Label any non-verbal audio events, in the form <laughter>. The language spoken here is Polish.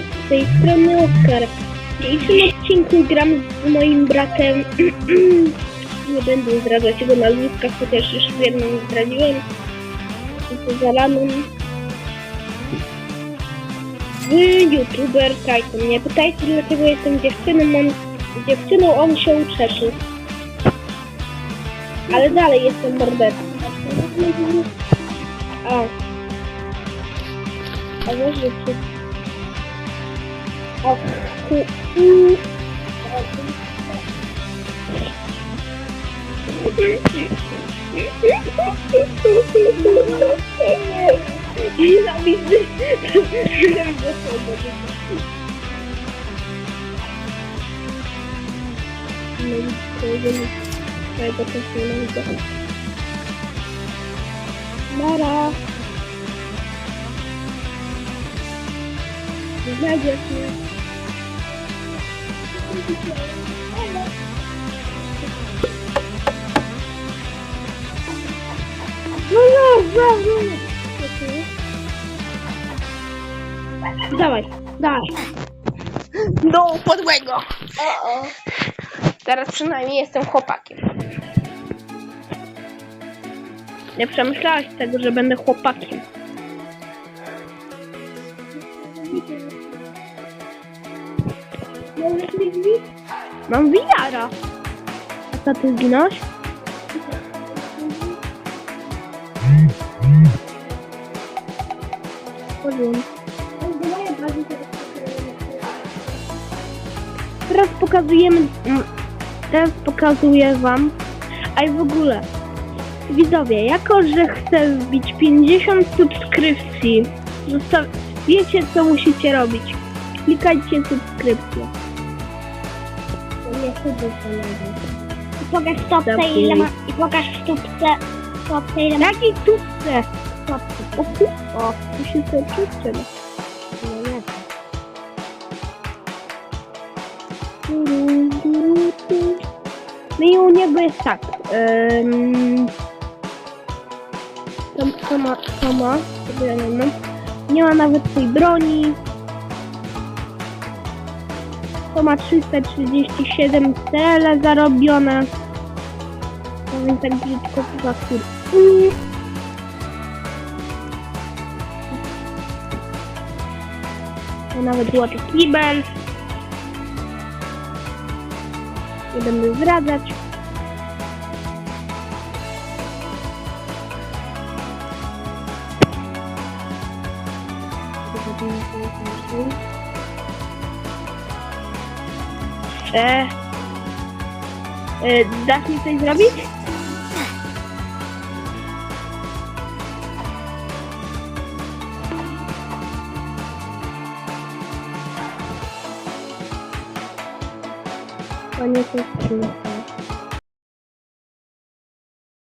z tej strony Oskar. W dzisiejszym odcinku gram z moim bratem. <clears throat> Nie będę zdradzać jego nazwiska, chociaż już w jednym zdradziłem. To zalanym. Z youtuber Tycoon. Nie pytajcie dlaczego jestem dziewczyną, on, dziewczyną, on się uczeszy. Ale dalej jestem mordercą. A. A wiesz, że ty... O, ku... u- Nienawidzę. Nienawidzę swobody. No i to jest... Twojego też nienawidzę. Mara. Znajdziesz mnie. No no, no, no. Dawaj, dawaj. Do podłego. O, o. Teraz przynajmniej jestem chłopakiem. Nie przemyślałaś tego, że będę chłopakiem. Mam wiara. A co ty zginąłeś? Teraz pokazujemy. mm, Teraz pokazuję wam. A i w ogóle. Widzowie, jako że chcę wbić 50 subskrypcji, zostaw... wiecie co musicie robić. Klikajcie subskrypcję. Nie chodzę I pokaż w topce Zamknij. ile ma... I pokaż w topce... W topce ile ma... Jakiej tubce? w topce. O, tu- o, tu się przyczyna. No nie. No i u niego jest tak. Um, to, to ma, to ma, tego ja nie mam. Nie ma nawet tej broni. To ma 337 cele zarobione. Więc tak brzydko za kur. Mm. To nawet złoty kibel. Nie będę zdradzać. E, e, dasz mi coś zrobić? Koniec odcinka.